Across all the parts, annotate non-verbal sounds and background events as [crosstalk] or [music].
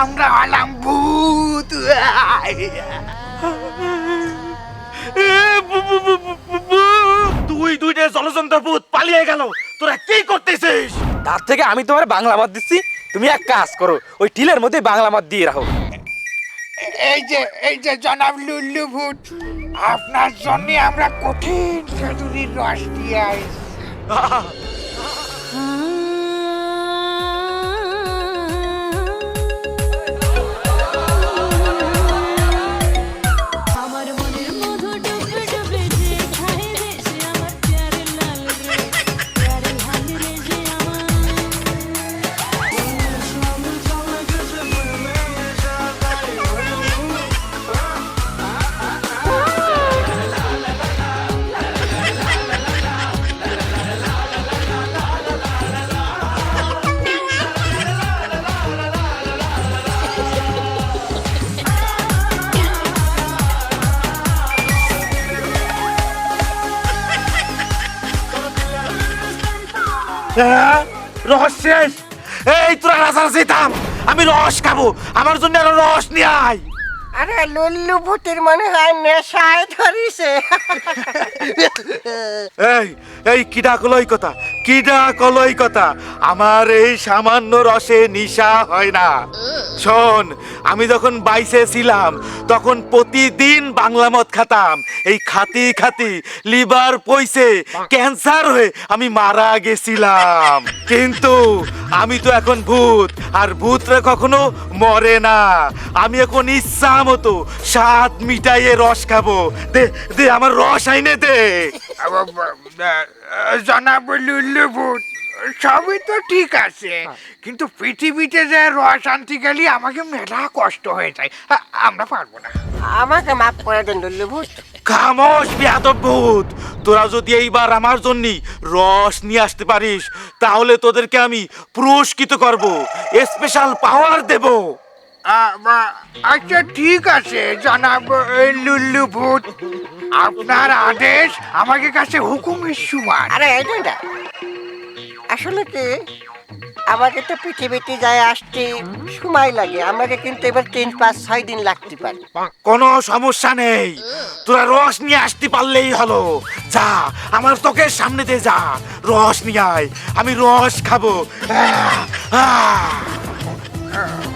আমরা হলাম ভূত। তুই দুইটা জলযন্ত্র ভূত পালিয়ে গেল। তোরা কি করতেছিস? তার থেকে আমি তোমার বাংলা মত দিচ্ছি। তুমি এক কাজ করো ওই টিলের মধ্যে বাংলা মত দিয়ে রাখো। এই যে এই যে জনাব লুল্লু ভূত আপনার জন্য আমরা কঠিন খেজুরির রস দিয়ে আইছি। [laughs] হ্যাঁ? রস শেষ? এই তোরা রাজার যেতাম আমি রস খাব। আমার জন্য আরও রস নিয়ে আয়। আরে লুল্লু ভূতের মনে হয় নেশায় ধরিছে। এই এই কিডা কলই কথা, কিডা কলই কথা। আমার এই সামান্য রসে নিশা হয় না। শোন, আমি যখন বাইসে ছিলাম, তখন প্রতিদিন বাংলা মদ খাতাম। এই খাতি খাতি লিভার পয়সে ক্যান্সার হয়ে আমি মারা গেছিলাম। কিন্তু আমি তো এখন ভূত, আর ভূতরা কখনো মরে না। আমি এখন ইচ্ছা মতো স্বাদ মিটাইয়ে রস খাব। দে দে, আমার রস আইনে দে। জনাব লুল্লু সবই তো ঠিক আছে। কিন্তু পৃথিবীতে যে রস আনতে গেলে আমাকে মেলা কষ্ট হয়ে যায়। আমরা পারব না। আমাকে মাফ করে দেন লুল্লুভূত খামোশ বিয়াদব ভূত। তোরা যদি এইবার আমার জন্য রস নিয়ে আসতে পারিস তাহলে তোদেরকে আমি পুরস্কৃত করব। স্পেশাল পাওয়ার দেব। আচ্ছা ঠিক আছে জনাব লুল্লু ভূত। আপনার আদেশ আমাকে কাছে হুকুমের সমান আরে এটা। আসলে কি? আমাকে তো পৃথিবীতে যায় আসতে সময় লাগে। আমাকে কিন্তু এবার তিন, পাঁচ, ছয় দিন লাগতে পারে। কোনো সমস্যা নেই। তোরা রস নিয়ে আসতে পারলেই হলো। যা, আমার চোখের সামনে দিয়ে যা। রস নিয়ে আয়। আমি রস খাব। আহ।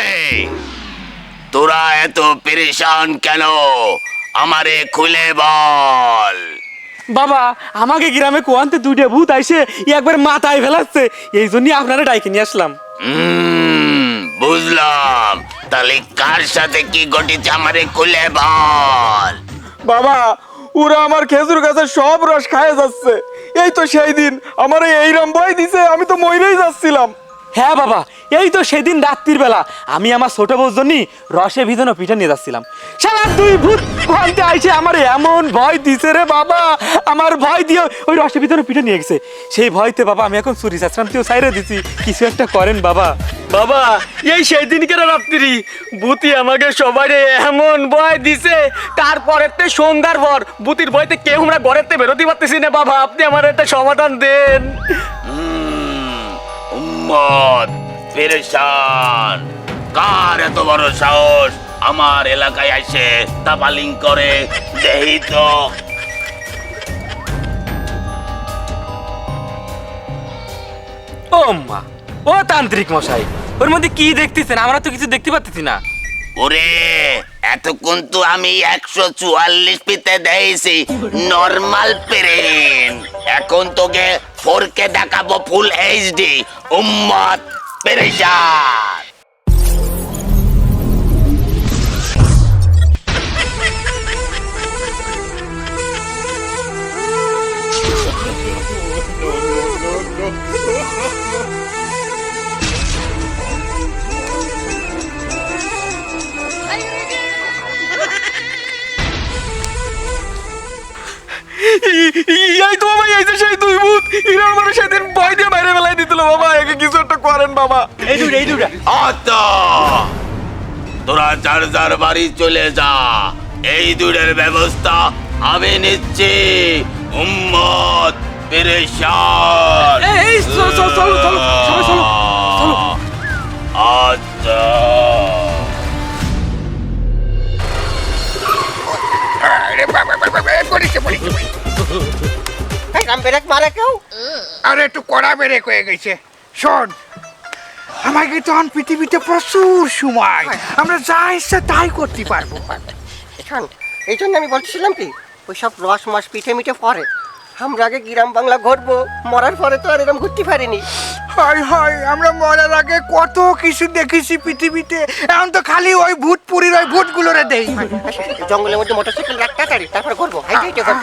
এই তোরা এত পেরেশান কেন? আমারে খুলে বল। বাবা আমাকে গ্রামে কোয়ান্তে দুইটা ভূত আইসে একবার মাথায় ফেলাচ্ছে। এই জন্যই আপনারা ডাইকে নিয়ে আসলাম। বুঝলাম। তাহলে কার সাথে কি ঘটেছে আমারে খুলে বল। বাবা ওরা আমার খেজুর গাছের সব রস খায় যাচ্ছে। এই তো সেই দিন, আমার এই রাম ভয় দিছে, আমি তো মইরেই যাচ্ছিলাম। হ্যাঁ বাবা, এই তো সেদিন রাত্রির বেলা। আমি আমার ছোট বউর জন্য রসে ভিজানো পিঠা নিয়ে যাচ্ছিলাম। সারা দুই ভূত ঘন্টে আইসে আমার এমন ভয় দিছে রে বাবা। আমার ভয় দিয়ে ওই রসে ভিজানো পিঠা নিয়ে গেছে। সেই ভয়তে বাবা, আমি এখন চুরি চাচ্রান্তিও সাইরে দিছি। কিছু একটা করেন বাবা। বাবা, এই সেই দিনকের রাত্রি, ভূতি আমাকে সবাই এমন ভয় দিছে। তারপরেতে সন্ধ্যার পর, ভূতির ভয়তে কেউ আমরা ঘরেতে বেরোতে পারতেছি না বাবা। আপনি আমার একটা সমাধান দেন। উম্মত পেরেশান কার এত বড় সাহস? আমার এলাকায় এসে দাবালিং করে দেহি তো। ও মা ও তান্ত্রিক মশাই ওর মধ্যে কি দেখতেছেন? আমরা তো কিছু দেখতে পাচ্ছি না। ওরে এতক্ষণ তো আমি একশো চুয়াল্লিশ পিতে দিয়েছি নর্মাল পেরেন এখন তোকে ফোর কে দেখাবো ফুল এইচডি উম্মত পেরেশান। ই- [laughs] এই তো বাবা এই যে সেই দুই ভূত। এরা আমার সেদিন ভয় দিয়ে বাইরে বেলায় দিছিল বাবা একে কিছু একটা করেন বাবা। এই এই আচ্ছা। তোরা যার যার বাড়ি চলে যা। এই দূরের ব্যবস্থা আমি নিচ্ছি। উম্মত পেরেশান। এই, ব্রেক মারে কেউ? আরে একটু কড়া বেড়ে হয়ে গেছে। শোন আমাকে তখন পৃথিবীতে প্রচুর সময়। আমরা যা ইচ্ছা তাই করতে পারব। শোন এই জন্য আমি বলছিলাম কি ওই সব রস মাস পিঠে মিঠে পরে। আমরা আগে গ্রাম বাংলা ঘুরবো মরার পরে তো আর এরকম ঘুরতে পারিনি। হয় হয় আমরা মরার আগে কত কিছু দেখেছি পৃথিবীতে। এখন তো খালি ওই ভূত পুরীর ওই ভূতগুলোরে দেই জঙ্গলের মধ্যে মোটরসাইকেল রাখ তাড়াতাড়ি তারপর করব হাইটে হাইটে করব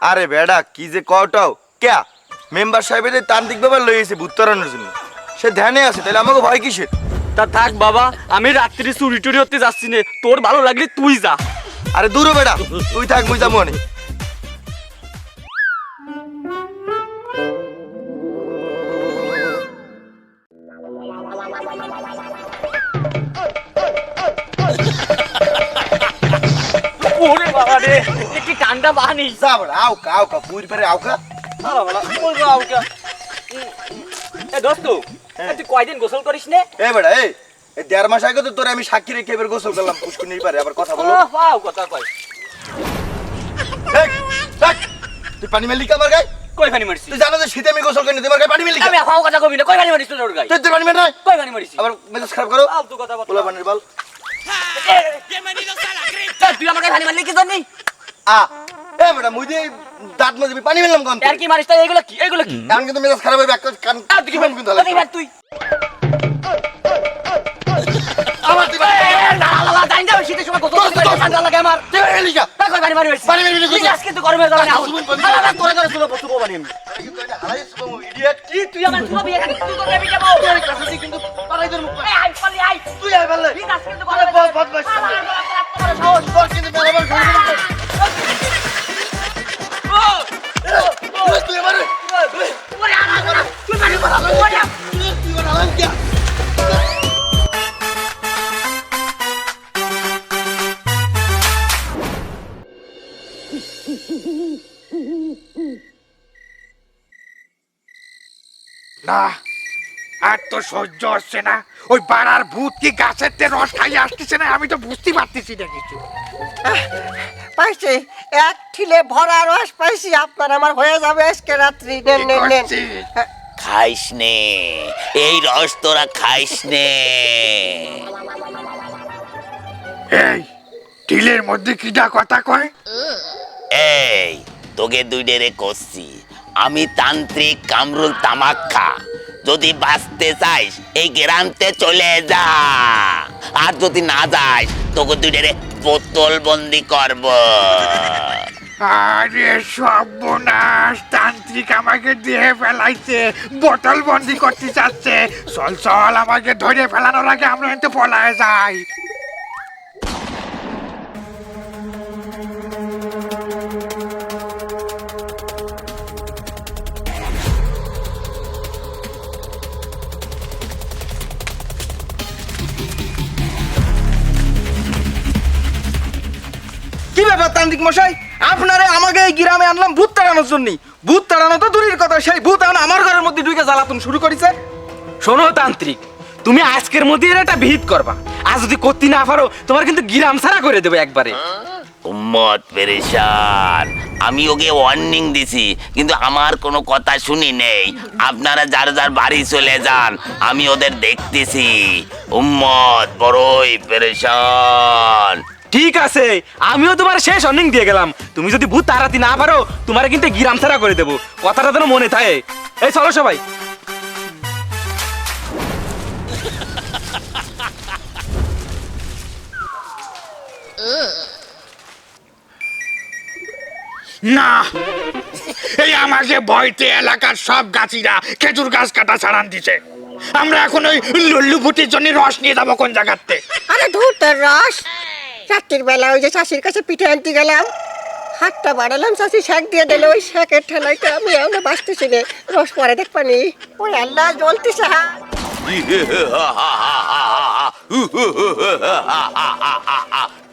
আরে বেডা কি যে কটাও ক্যা? মেম্বার সাহেবের তান্ত্রিক ব্যাপার লই এসে ভূত তাড়ানোর জন্য। সে ধ্যানে আছে তাহলে আমাকে ভয় কিসের? তা থাক বাবা আমি রাত্রি চুরি টুরি হতে যাচ্ছি নে তোর ভালো লাগলে তুই যা। আরে দূরও বেডা তুই থাক মুই যাব ঠান্ডা বাহানি যা বেড়া আউকা আউকা পুরি পারে আউকা এ দোস্ত তুই কয়দিন গোসল করিস নে? এ বেড়া এই দেড় মাস আগে তো তোরে আমি সাক্ষী রেখে এবার গোসল করলাম পুষ্কুর নেই পারে আবার কথা বলো। পাও কথা এই, তুই পানি মেলি কাবার গায়ে? কই পানি মারিস তুই জানো যে শীতে আমি গোসল করি তোমার গায়ে পানি মেলি আমি আফাও কথা কবি না কই পানি মারিস তোর গাই তুই তুই পানি নাই? কই পানি মারিস? আবার মেজাজ খারাপ করো। ফালতু কথা বল। পানির বল। তুই আমাকে পানি মারলি কি জানি আ এ বেটা মুই দিয়ে দাঁত মাঝে পানি মেললাম কোন আর কি মারিস তাই? এগুলো কি? এগুলো কি? এখন কিন্তু মেজাজ খারাপ হবে একটা কান আর তুই কি কান কিন্তু তুই। আমার তুই না না না জানি না শীতের সময় গোসল ঠান্ডা লাগে আমার। তুই পানি মেলি কই পানি মারি মারিস মারি মারি তুই আজকে তো গরমে জ্বালা না শুনুন, না না তোরে তোরে শুনো বস্তু পানি আমি। হালাই সুবম ইডিয়েট কি তুই আমার শুনো বিয়ে তুই তোর বেবি যাব তুই কাছে কিন্তু পালাই তোর মুখ। আই পালি আই। তুই আই বললে তুই আজকে তো গরমে বদ বদমাশ সাহস। তোর কিন্তু মেলাবার না আর তো সহ্য হচ্ছে না। ওই পাড়ার ভূত কি গাছের তে রস খাইয়ে আসতেছে না? আমি তো বুঝতে পারতেছি না কিছু। পাইছি। এক ঠিলে ভরা রস পাইছি আপনার আমার হয়ে যাবে আজকে রাত্রি। নেন নেন নেন। খাইস নে। এই রস তোরা খাইস নে। এই টিলের মধ্যে কিটা কথা কয়? এই তোকে দুই ডেরে করছি। আমি তান্ত্রিক কামরুল তামাক্ষা যদি বাঁচতে চাইস, এই গ্রামতে চলে যা। আর যদি না যাস তোকে দুই ডেরে বোতল বন্দি করব। আরে, সর্বনাশ, তান্ত্রিক আমাকে দিয়ে ফেলাইছে, বোতল বন্দি করতে চাচ্ছে। চল চল, আমাকে ধরে ফেলানোর আগে আমরা কিন্তু পলায় যাই। তান্ত্রিক মশাই? আপনারে আমাকে এই গ্রামে আনলাম ভূত তাড়ানোর জন্য। ভূত তাড়ানো তো দূরের কথা সেই ভূত এখন আমার ঘরের মধ্যে ঢুকে জ্বালাতন শুরু করেছে। শোনো তান্ত্রিক তুমি আজকের মধ্যে এর একটা ভিত করবা। আর যদি করতে না পারো তোমার কিন্তু গ্রাম ছাড়া করে দেবে একবারে। উম্মত পেরেশান আমি ওকে ওয়ার্নিং দিছি কিন্তু আমার কোনো কথা শুনি নেই। আপনারা যার যার বাড়ি চলে যান আমি ওদের দেখতেছি। উম্মত বড়ই পেরেশান। ঠিক আছে আমিও তোমার শেষ অর্নিং দিয়ে গেলাম। তুমি যদি ভূত তাড়াতে না পারো তোমার কিন্তু গ্রাম ছাড়া করে দেবো। কথাটা যেন মনে থাকে। এই চলো সবাই। না। এই আমাকে ভয়তে এলাকার সব গাছিরা খেজুর গাছ কাটা ছাড়ান দিছে। আমরা এখন ওই লুল্লু ফুটির জন্য রস নিয়ে যাব কোন জায়গাতে। আরে ধুর রস। রাত্রির বেলা ওই যে চাষির কাছে পিঠে আনতে গেলাম। হাতটা বাড়ালাম চাষি শাক দিয়ে দিল ওই শাকের ঠেলাইতে আমি আমরা বাঁচতেছি রে রস পরে দেখবানি ওই আল্লাহ জ্বলতেছে হা।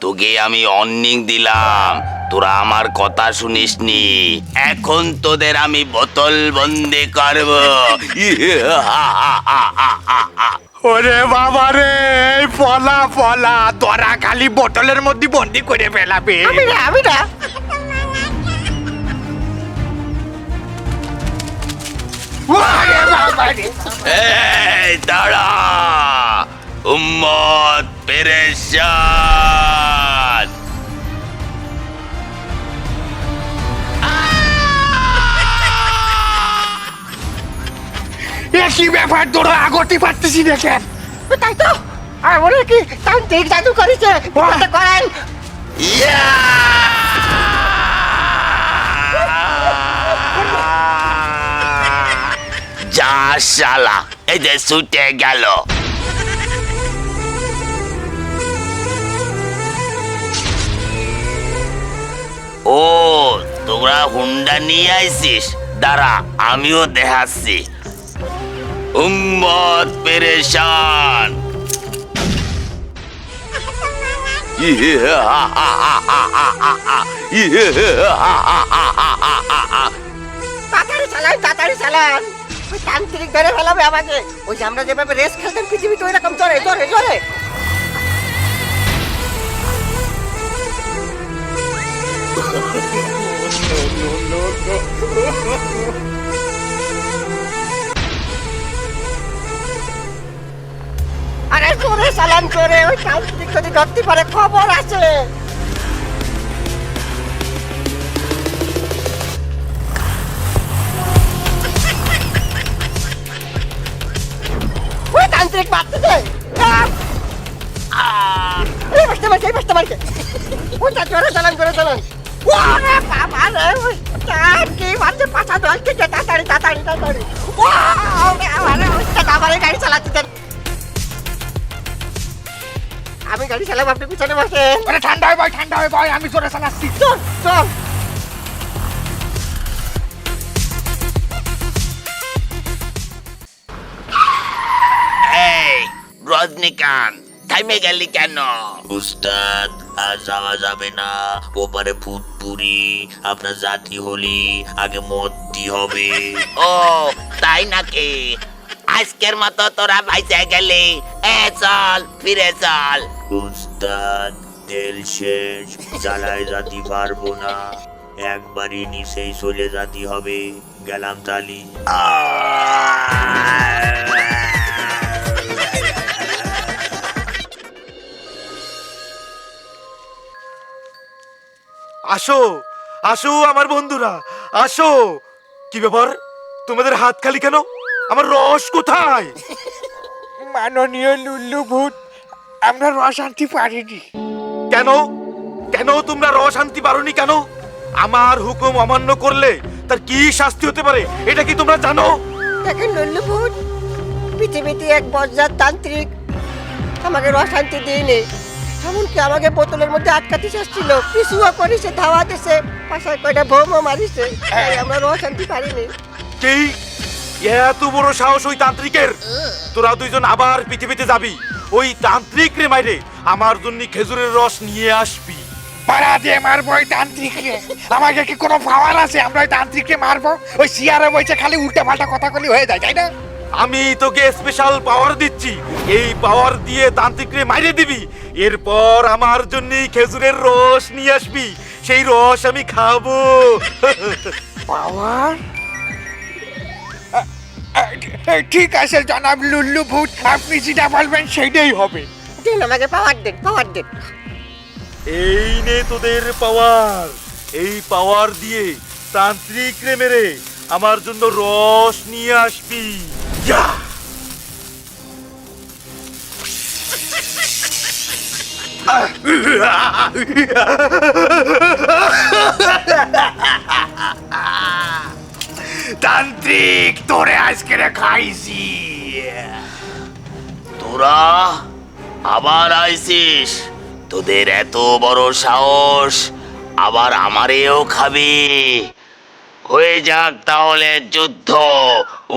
তোকে আমি অর্নিং দিলাম তোরা আমার কথা শুনিসনি এখন তোদের আমি বোতল বন্দি করব। [laughs] ওরে বাবা রে এই পলা পলা দরা খালি বোতলের মধ্যে বন্দি করে ফেলাবে। আমি না আমি না। ওরে বাবা রে। এই দাঁড়া। উম্মত পেরেশান। কি ব্যাপার? তোরা আগতে পারতেছি দেখে তাই তো? আর বলে কি? তান্ত্রিক জাদু করেছে। করেন যা শালা যে ছুটে গেল। ও তোরা হুন্ডা নিয়ে আইছিস দাঁড়া আমিও দেখাচ্ছি। উম্মত পেরেশান তাড়াতাড়ি চালান তাড়াতাড়ি চালান ওই তান্ত্রিক ধরে ফেলাবে আমাকে ওই যে আমরা যেভাবে রেস খেলতাম পৃথিবীতে ওই রকম জোরে জোরে জোরে আরে জোরে চালান জোরে ওই তান্ত্রিক যদি ধরতে পারে, খবর আছে। তান্ত্রিক এই বসতে মারছে, এই বসতে মারছে। জোরে চালান জোরে। চালান ওরে বাবা রে কি মারছে, পাছা দল থেকে তাড়াতাড়ি তাড়াতাড়ি তাড়াতাড়ি। ওরে আমারে ওটা আমারে গাড়ি চালাতে আমি গাড়ি চালাবো আপনি পিছনে বসেন। ওরে ঠান্ডা হয় ভাই ঠান্ডা হয় ভাই আমি জোরে চালাচ্ছি। চল চল। রজনীকান্ত থাইমে গেলি কেন? উস্তাদ আর যাওয়া যাবে না। ওপারে ফুটপুরি আপনার জাতি হলি আগে মদ্দি হবে। ও তাই নাকি? আজকের মতো তোরা ভাইসে গেলি। এ চল ফিরে চল। উস্তাদ তেল শেষ জ্বালায় যাতে পারব না। একবারই নিচেই চলে যাতে হবে। গেলাম তালি। আসো আসো আমার বন্ধুরা আসো। কি ব্যাপার? তোমাদের হাত খালি কেন? আমার রস কোথায়? মাননীয় লুল্লু ভূত আমরা রস আনতে পারিনি। কেন? কেন তোমরা রস আনতে পারোনি কেন? আমার হুকুম অমান্য করলে তার কি শাস্তি হতে পারে এটা কি তোমরা জানো? দেখেন লল্লুভূত পৃথিবীতে এক বজ্জার তান্ত্রিক আমাকে রসান্তি দিইনি এমনকি আমাকে বোতলের মধ্যে আটকাতে চেষ্ছিল পিছুও করেছে ধাওয়া দিছে পাশায় কয়টা বোমও মারিছে। আমরা রসান্তি পারিনি। কি? এত বড় সাহস ওই তান্ত্রিকের? তোরা দুইজন আবার পৃথিবীতে যাবি। ওই তান্ত্রিক রে মাইরে আমার জন্য খেজুরের রস নিয়ে আসবি। পাড়া দিয়ে মারবো ওই তান্ত্রিককে। আমাকে কি কোনো পাওয়ার আছে? আমরা ওই তান্ত্রিককে মারবো? ওই সিয়ারে বইছে খালি উল্টা পাল্টা কথা বলি হয়ে যায় তাই না? আমি তোকে স্পেশাল পাওয়ার দিচ্ছি। এই পাওয়ার দিয়ে তান্ত্রিকরে মাইরে দিবি। এরপর আমার জন্য খেজুরের রস নিয়ে আসবি। সেই রস আমি খাব। পাওয়ার ঠিক আছে জনাব লুল্লু ভূত আপনি যেটা বলবেন সেইটাই হবে। দিন আমাকে পাওয়ার দিন পাওয়ার দিন। এই নে তোদের পাওয়ার এই পাওয়ার দিয়ে তান্ত্রিক রে মেরে আমার জন্য রস নিয়ে আসবি। ইয়া! তান্ত্রিক তোরে আজকে খাইছি। তোরা আবার আইসিস। তোদের এত বড় সাহস আবার আমারেও খাবি। হয়ে যাক তাহলে যুদ্ধ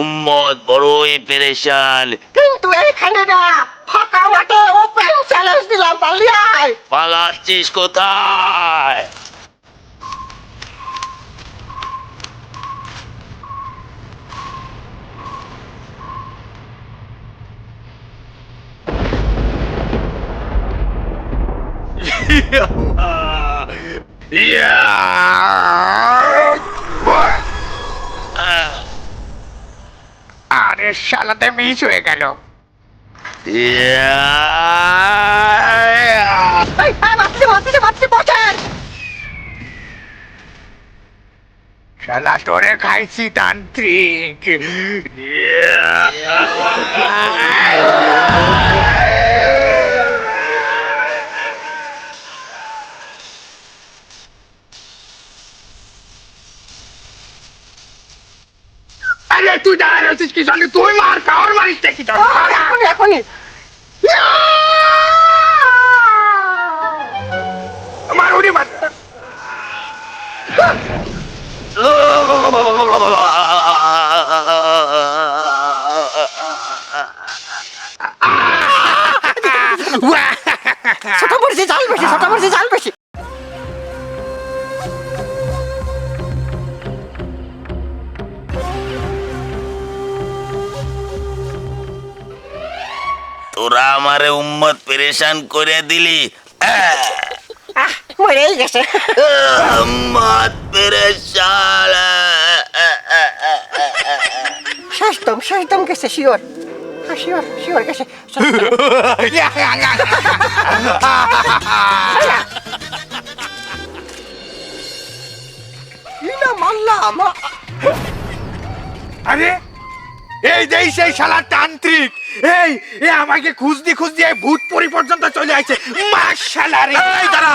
উম্মত বড়ই পেরেশান। কিন্তু এইখানে না ফাঁকা মাঠে ওপেন চ্যালেঞ্জ দিলাম পালিয়ায় পালাচ্ছিস কোথায়? আরে শালাতে মিস হয়ে গেল ইয়া! শালা তোরে খাইছি তান্ত্রিক আরে তুই দাঁড়ায় আছিস কি জানি তুই মার কার মারিস দেখি এখনই এখনই। মার উড়ি মার ছোট পড়ছে জাল বেশি ছোট পড়ছে জাল বেশি তোরা আমারে উম্মত পেরেশান করে দিলি। মরেই গেছে। উম্মত পেরেশান। শেষদম শেষদম গেছে শিওর। শিওর শিওর গেছে। মারলাম আরে এই যে সেই শালা তান্ত্রিক। এই, এ আমাকে খুঁজদি খুঁজদি এই ভূত পরি পর্যন্ত চলে আসছে মাশালা রে। এই দাঁড়া।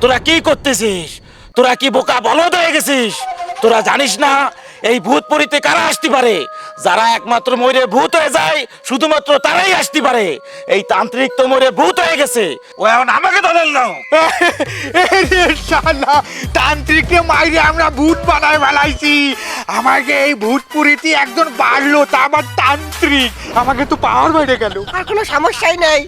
তোরা কি করতেছিস? তোরা কি বোকা বলদ হয়ে গেছিস? তোরা জানিস না এই ভূত পরিতে কারা আসতে পারে? যারা একমাত্র ময়ূরে ভূত হয়ে যায় শুধুমাত্র তারাই আসতে পারে। এই তান্ত্রিক তো ময়ূরে ভূত হয়ে গেছে। ও এখন আমাকে ধরেন নাও শালা তান্ত্রিককে মাইরে আমরা ভূত বানায় বেলাইছি আমাকে এই ভূতপুরিতে একজন বাড়লো তা আবার তান্ত্রিক। আমাকে তো পাওয়ার বেড়ে গেল। আর কোনো সমস্যাই নেই।